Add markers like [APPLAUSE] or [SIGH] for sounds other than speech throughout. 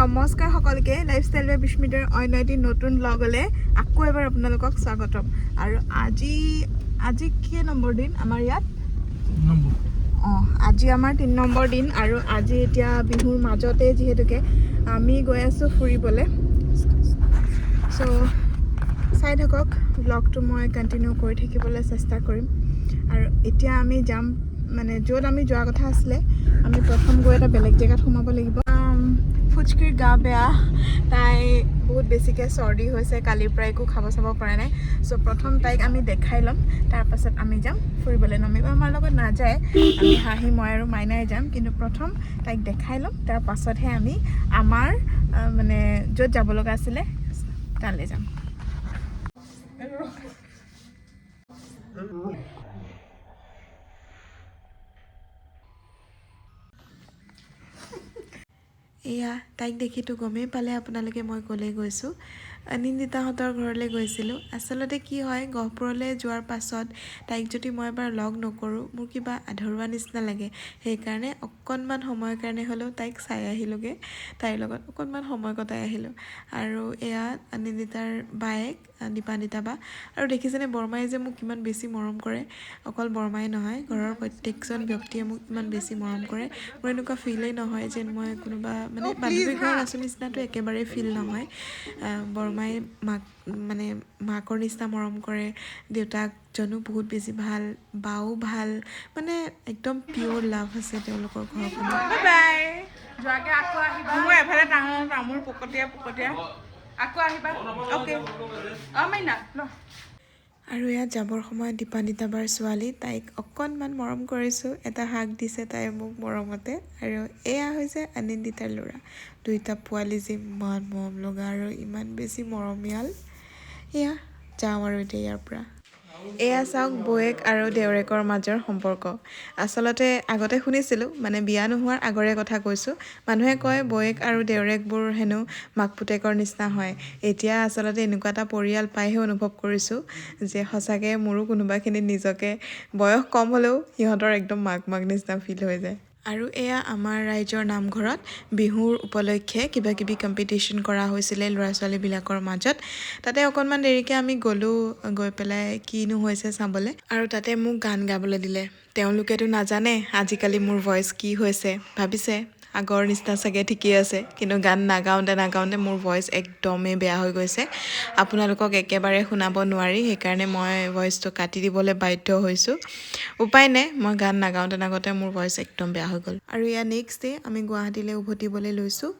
নমস্কাৰ সকলোকে লাইফষ্টাইল বাই বিস্মিতাৰ অন্য এটি নতুন ব্লগলৈ আকৌ এবাৰ আপোনালোকক স্বাগতম। আৰু আজি আজি কি নম্বৰ দিন আমাৰ ইয়াত? অঁ আজি আমাৰ তিনি নম্বৰ দিন আৰু আজি এতিয়া বিহুৰ মাজতে যিহেতুকে আমি গৈ আছোঁ ফুৰিবলৈ। চ' চাই থাকক ব্লগটো মই কণ্টিনিউ কৰি থাকিবলৈ চেষ্টা কৰিম। আৰু এতিয়া আমি যাম মানে য'ত আমি যোৱা কথা আছিলে আমি প্ৰথম গৈ এটা বেলেগ জেগাত সোমাব লাগিব। আম, গা বেয়া। তাই বহুত বেছিকৈ চৰ্দি হৈছে কালিৰ পৰা একো খাব চাব পৰা নাই। চ' প্ৰথম তাইক আমি দেখাই ল'ম তাৰপাছত আমি যাম ফুৰিবলৈ। নমিব আমাৰ লগত নাযায় আমি হাঁহি মই আৰু মাইনাই যাম। কিন্তু প্ৰথম তাইক দেখাই ল'ম তাৰ পাছতহে আমি আমাৰ মানে য'ত যাব লগা আছিলে তালৈ যাম। এয়া তাইক দেখিতো গমেই পালে আপোনালোকে মই ক'লৈ গৈছোঁ। অনিন্দিতাহঁতৰ ঘৰলৈ গৈছিলোঁ। আচলতে কি হয় গহপুৰলৈ যোৱাৰ পাছত তাইক যদি মই এবাৰ লগ নকৰোঁ মোৰ কিবা আধৰুৱা নিচিনা লাগে। সেইকাৰণে অকণমান সময়ৰ কাৰণে হ'লেও তাইক চাই আহিলোঁগৈ। তাইৰ লগত অকণমান সময় কটাই আহিলোঁ। আৰু এয়া অনিন্দিতাৰ বায়েক দীপান্বিতা বা আৰু দেখিছেনে বৰমাই যে মোক কিমান বেছি মৰম কৰে। অকল বৰমাই নহয় ঘৰৰ প্ৰত্যেকজন ব্যক্তিয়ে মোক ইমান বেছি মৰম কৰে। মোৰ এনেকুৱা ফিলেই নহয় যেন মই কোনোবা মানে বান্ধৱী ঘৰত আছোঁ নিচিনাটো একেবাৰেই ফিল নহয়। বৰমাই মাক মানে মাকৰ নিচিনা মৰম কৰে দেউতাকজনো বহুত বেছি ভাল বাও ভাল মানে একদম পিয়'ৰ লাভ আছে তেওঁলোকৰ ঘৰখনত। বাই বাই যোৱাকে আকৌ আহিবা। মোৰ এফালে ডাঙৰ তামোল পকতীয়া পকতীয়া। আকৌ আহিবা। অ'কে অঁ মাইনা ল। আৰু ইয়াত যাবৰ সময়ত দীপান্বিতা বাৰ ছোৱালী তাইক অকণমান মৰম কৰিছোঁ। এটা হাক দিছে তাই মোক মৰমতে। আৰু এয়া হৈছে আনন্দিতাৰ ল'ৰা। দুইটা পোৱালি যে ইমান মৰম লগা আৰু ইমান বেছি মৰমীয়াল। এয়া যাওঁ আৰু এতিয়া ইয়াৰ পৰা। এয়া চাওক বৌয়েক আৰু দেউৰেকৰ মাজৰ সম্পৰ্ক। আচলতে আগতে শুনিছিলোঁ মানে বিয়া নোহোৱাৰ আগৰে কথা কৈছোঁ। মানুহে কয় বৌয়েক আৰু দেউৰেকবোৰ হেনো মাক পুতেকৰ নিচিনা হয়। এতিয়া আচলতে এনেকুৱা এটা পৰিয়াল পাইহে অনুভৱ কৰিছোঁ যে সঁচাকৈ মোৰো কোনোবাখিনিত নিজকে বয়স কম হ'লেও সিহঁতৰ একদম মাক মাক নিচিনা ফিল হৈ যায়। আৰু এয়া আমাৰ ৰাইজৰ নামঘৰত বিহুৰ উপলক্ষে কিবা কিবি কম্পিটিশ্যন কৰা হৈছিলে ল'ৰা ছোৱালীবিলাকৰ মাজত। তাতে অকণমান দেৰিকৈ আমি গ'লোঁ গৈ পেলাই কিনো হৈছে চাবলৈ। আৰু তাতে মোক গান গাবলৈ দিলে। তেওঁলোকেতো নাজানে আজিকালি মোৰ ভইচ কি হৈছে ভাবিছে। আগৰ নিচিনা চাগে ঠিকেই আছে কিন্তু গান নাগাওঁতে নাগাওঁতে মোৰ ভইচ একদমেই বেয়া হৈ গৈছে। আপোনালোকক একেবাৰে শুনাব নোৱাৰি সেইকাৰণে মই ভইচটো কাটি দিবলৈ বাধ্য হৈছোঁ। উপায় নাই মই গান নাগাওঁতে নাগাওঁতে মোৰ ভইচ একদম বেয়া হৈ গ'ল। আৰু ইয়াৰ নেক্সট ডে আমি গুৱাহাটীলৈ উভতিবলৈ লৈছোঁ।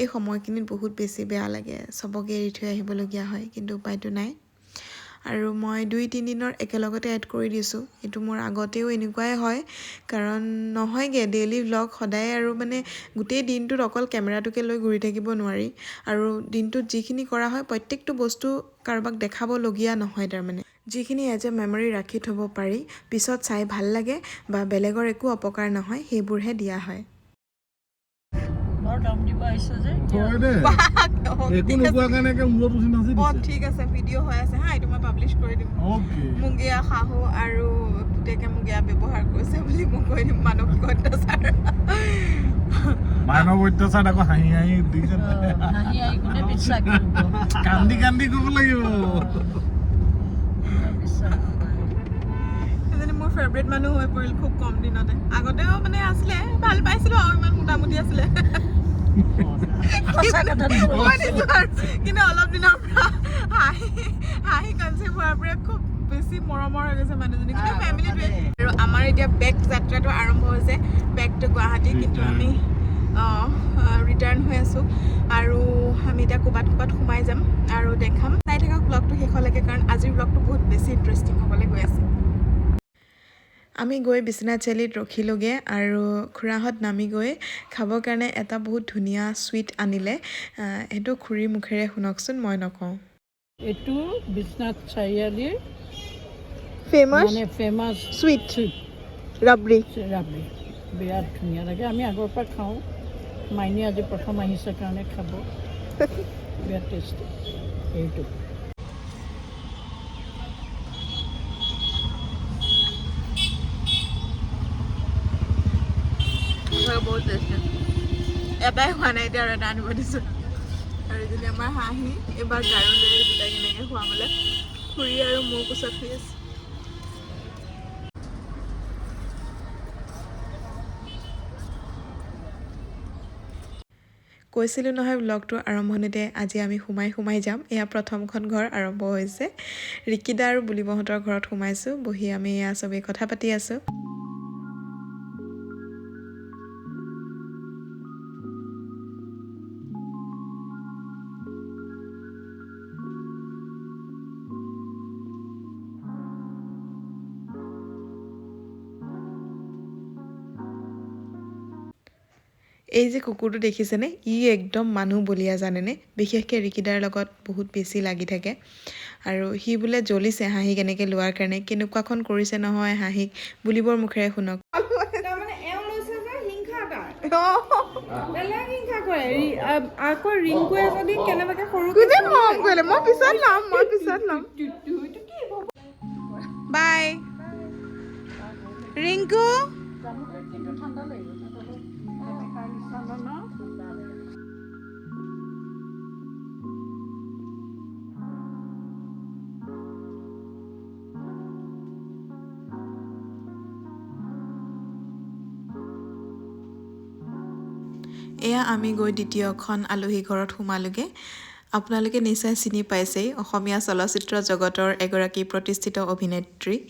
এই সময়খিনিত বহুত বেছি বেয়া লাগে চবকে এৰি থৈ আহিবলগীয়া হয় কিন্তু উপায়তো নাই। আৰু মই দুই তিনিদিনৰ একেলগতে এড কৰি দিছোঁ। এইটো মোৰ আগতেও এনেকুৱাই হয় কাৰণ নহয়গৈ। ডেইলি ভ্লগ সদায় আৰু মানে গোটেই দিনটোত অকল কেমেৰাটোকে লৈ ঘূৰি থাকিব নোৱাৰি। আৰু দিনটোত যিখিনি কৰা হয় প্ৰত্যেকটো বস্তু কাৰোবাক দেখাবলগীয়া নহয় তাৰমানে। যিখিনি এজ এ মেমৰি ৰাখি থ'ব পাৰি পিছত চাই ভাল লাগে বা বেলেগৰ একো অপকাৰ নহয় সেইবোৰহে দিয়া হয়। ঠিক আছে ভিডিঅ' হৈ আছে। হা এইটো মই পাব্লিছ কৰি দিম। মুগীয়া শাহু আৰু পুতেকে মুগীয়া ব্যৱহাৰ কৰিছে বুলি মই কৈ দিম মানসিক অত্যাচাৰ। মানৱ অত্যাচাৰ আকৌ হাঁহি হাঁহি দিছে কান্দি কান্দি ক'ব লাগিব। মোৰ ফেভৰেট মানুহ হৈ পৰিল খুব কম দিনতে। আগতেও মানে আছিলে ভালো পাইছিলোঁ আৰু ইমান মোটামুটি আছিলে। কিন্তু অলপ দিনৰ পৰা হাঁহি হাঁহি কনচেপ্ট হোৱাৰ পৰা খুব বেছি মৰমৰ হৈ গৈছে মানুহজনী। কিন্তু ফেমিলিটোৱে আৰু আমাৰ এতিয়া বেক যাত্ৰাটো আৰম্ভ হৈছে বেক টু গুৱাহাটী কিন্তু আমি ৰিটাৰ্ণ হৈ আছোঁ। আৰু আমি এতিয়া ক'ৰবাত ক'ৰবাত সোমাই যাম আৰু দেখাম। চাই থাকক ব্লগটো শেষলৈকে কাৰণ আজিৰ ব্লগটো বহুত বেছি ইণ্টাৰেষ্টিং হ'বলৈ গৈ আছে। আমি গৈ বিশ্বনাথ চাৰিআলিত ৰখিলোঁগৈ আৰু খুৰাহঁত নামি গৈ খাবৰ কাৰণে এটা বহুত ধুনীয়া চুইট আনিলে। সেইটো খুৰীৰ মুখেৰে শুনকচোন মই নকওঁ। এইটো বিশ্বনাথ চাৰিআলিৰ ফেমাছ মানে ফেমাছ চুইট। চুইট। ৰাবৰি ৰাবৰি বিৰাট ধুনীয়া লাগে। আমি আগৰ পৰা খাওঁ। মাইনী আজি প্ৰথম আহিছে কাৰণে খাব। [LAUGHS] বিৰাট টেষ্টি এইটো। এটাই হোৱা নাই এতিয়া এটা আনিব দিছোঁ। আৰু যদি আমাৰ হাঁহি এইবাৰ গাৰু লৈ গোটাই কেনেকৈ খুৱাবলৈ খুৰী আৰু মোৰ কৈছিলোঁ নহয় ব্লগটোৰ আৰম্ভণিতে আজি আমি সোমাই সোমাই যাম। এয়া প্ৰথমখন ঘৰ আৰম্ভ হৈছে। ৰিকিদা আৰু বুলিবহঁতৰ ঘৰত সোমাইছোঁ বহি আমি এয়া চবেই কথা পাতি আছোঁ। এই যে কুকুৰটো দেখিছেনে? ই একদম মানুহ বলিয়া জানেনে? বিশেষকৈ ৰিকিদাৰ লগত বহুত বেছি লাগি থাকে। আৰু সি বোলে জ্বলিছে হাঁহি কেনেকৈ লোৱাৰ কাৰণে। কেনেকুৱাখন কৰিছে নহয় হাঁহিক বুলিবৰ মুখেৰে শুনক। আকৌ ৰিংকুৱে যদি কেনেবাকে মই পিছত ল'ম মই পিছত ল'ম। বাই। ৰিংকু। এয়া আমি গৈ দ্বিতীয়খন আলহী ঘৰত সোমালোগে। আপোনালোকে নিশ্চয় চিনি পাইছেই। অসমীয়া চলচ্চিত্ৰ জগতৰ এগৰাকী প্ৰতিষ্ঠিত অভিনেত্ৰী।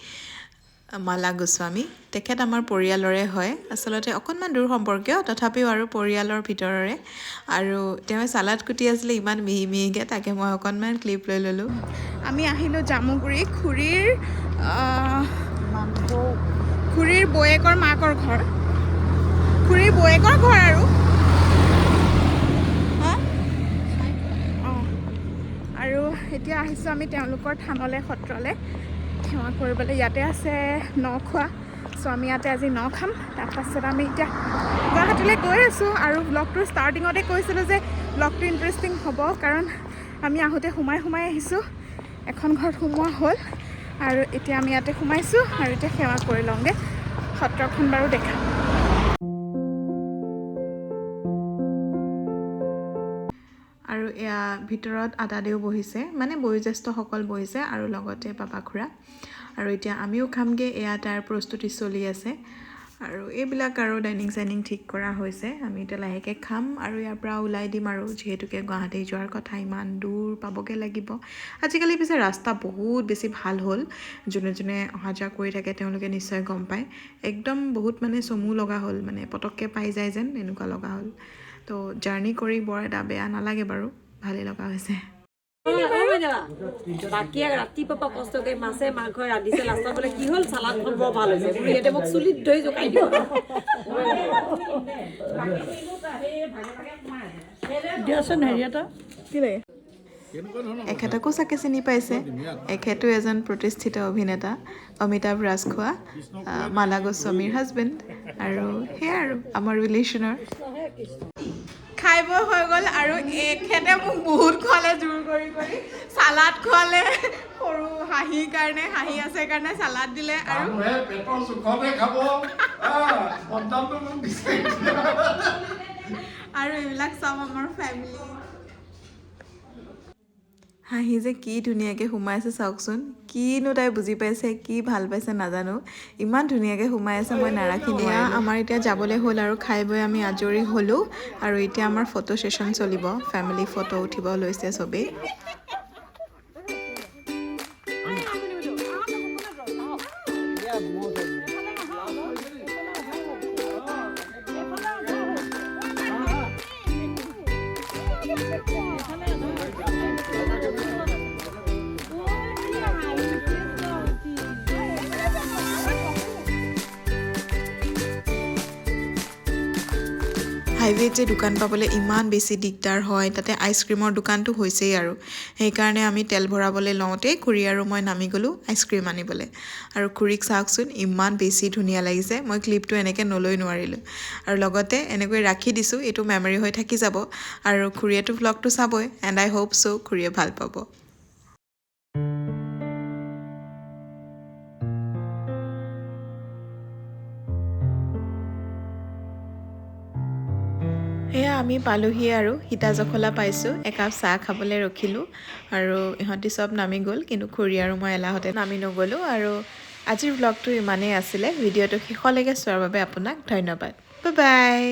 মালা গোস্বামী তেখেত আমাৰ পৰিয়ালৰে হয়। আচলতে অকণমান দূৰ সম্পৰ্কীয় তথাপিও আৰু পৰিয়ালৰ ভিতৰৰে। আৰু তেওঁ চালাড কুটি আছিলে ইমান মিহি মিহিকৈ তাকে মই অকণমান ক্লিপ লৈ ল'লোঁ। আমি আহিলোঁ জামুগুৰি খুৰীৰ খুৰীৰ বৌয়েকৰ মাকৰ ঘৰ। খুৰীৰ বৌয়েকৰ ঘৰ আৰু। হা? অঁ। আৰু এতিয়া আহিছোঁ আমি তেওঁলোকৰ থানলৈ সত্ৰলৈ। সেৱা কৰিবলৈ ইয়াতে আছে ন খোৱা। চ' আমি ইয়াতে আজি ন খাম। তাৰপাছত আমি এতিয়া গুৱাহাটীলৈ গৈ আছোঁ আৰু ব্লগটোৰ ষ্টাৰ্টিঙতে কৈছিলোঁ যে ব্লগটো ইণ্টাৰেষ্টিং হ'ব কাৰণ আমি আহোঁতে সোমাই সোমাই আহিছোঁ। এখন ঘৰত সোমোৱা হ'ল আৰু এতিয়া আমি ইয়াতে সোমাইছোঁ আৰু এতিয়া সেৱা কৰি লওঁগৈ। সত্ৰখন বাৰু দেখাম ভিতৰত আদাদেও বহিছে মানে বয়োজ্যেষ্ঠসকল বহিছে আৰু লগতে বাবা খুৰা আৰু এতিয়া আমিও খামগৈ এয়া তাৰ প্ৰস্তুতি চলি আছে। আৰু এইবিলাক আৰু ডাইনিং চাইনিং ঠিক কৰা হৈছে। আমি এতিয়া লাহেকৈ খাম আৰু ইয়াৰ পৰা ওলাই দিম আৰু। যিহেতুকে গুৱাহাটী যোৱাৰ কথা ইমান দূৰ পাবগৈ লাগিব। আজিকালি পিছে ৰাস্তা বহুত বেছি ভাল হ'ল। যোনে যোনে অহা যোৱা কৰি থাকে তেওঁলোকে নিশ্চয় গম পায়। একদম বহুত মানে চমু লগা হ'ল মানে পটককৈ পাই যায় যেন এনেকুৱা লগা হ'ল। তো জাৰ্ণি কৰি বৰ এটা বেয়া নালাগে বাৰু। ভালেই লগা হৈছে। বাকী ৰাতিপুৱাৰ পৰা কষ্ট মাছে মাংসই ৰান্ধিছে লাষ্টত বোলে কি হ'ল? চালাডখন বৰ ভালো হৈছে। বোলো ইয়াতে মোক চুলিত ধৰি জোকাই দিব। দিয়াচোন হেৰি এটা। ধৰণৰ এখেতকো চাগে চিনি পাইছে। এখেতো এজন প্ৰতিষ্ঠিত অভিনেতা অমিতাভ ৰাজখোৱা মালা গোস্বামীৰ হাজবেণ্ড আৰু সেয়াই আৰু আমাৰ ৰিলেশ্যনৰ খাই বৈ হৈ গ'ল আৰু এখেতে মোক বহুত খোৱালে জোৰ কৰি কৰি। চালাড খোৱালে সৰু হাঁহিৰ কাৰণে হাঁহি আছে কাৰণে চালাড দিলে আৰু। আৰু এইবিলাক চব আমাৰ ফেমিলি হাঁহি যে কি ধুনীয়াকৈ সোমাইছে চাওকচোন। কিনো তাই বুজি পাইছে, কি ভালো পাইছে নাজানো। ইমান ধুনীয়াকৈ সোমাই আছে, মই নাৰাখি এয়া আমাৰ এতিয়া যাবলৈ হ'ল আৰু খাই বৈ আমি আজৰি হ'লোঁ আৰু এতিয়া আমাৰ ফটো ছেশ্যন চলিব। ফেমিলি ফটো উঠিব লৈছে চবেই। হাইৱেত যে দোকান পাবলৈ ইমান বেছি দিগদাৰ হয় তাতে আইচক্ৰীমৰ দোকানটো হৈছেই আৰু। সেইকাৰণে আমি তেল ভৰাবলৈ লওঁতেই খুৰী আৰু মই নামি গ'লোঁ আইচক্ৰীম আনিবলৈ। আৰু খুৰীক চাওকচোন ইমান বেছি ধুনীয়া লাগিছে মই ক্লিপটো এনেকৈ নলৈ নোৱাৰিলোঁ। আৰু লগতে এনেকৈ ৰাখি দিছোঁ এইটো মেমৰি হৈ থাকি যাব। আৰু খুৰীয়েতো ভ্লগটো চাবই এণ্ড আই হোপ চ' খুৰীয়ে ভাল পাব। এয়া আমি আমি পালোহি আৰু সীতা জখলা পাইছোঁ। একাপ চাহ খাবলৈ ৰখিলোঁ আৰু ইহঁতি চব নামি গ'ল কিন্তু খুৰী আৰু মই এলাহতে নামি নগ'লোঁ আৰু আজিৰ ব্লগটো ইমানেই আছিলে। ভিডিঅ'টো শেষলৈকে চোৱাৰ বাবে আপোনাক ধন্যবাদ। Bye bye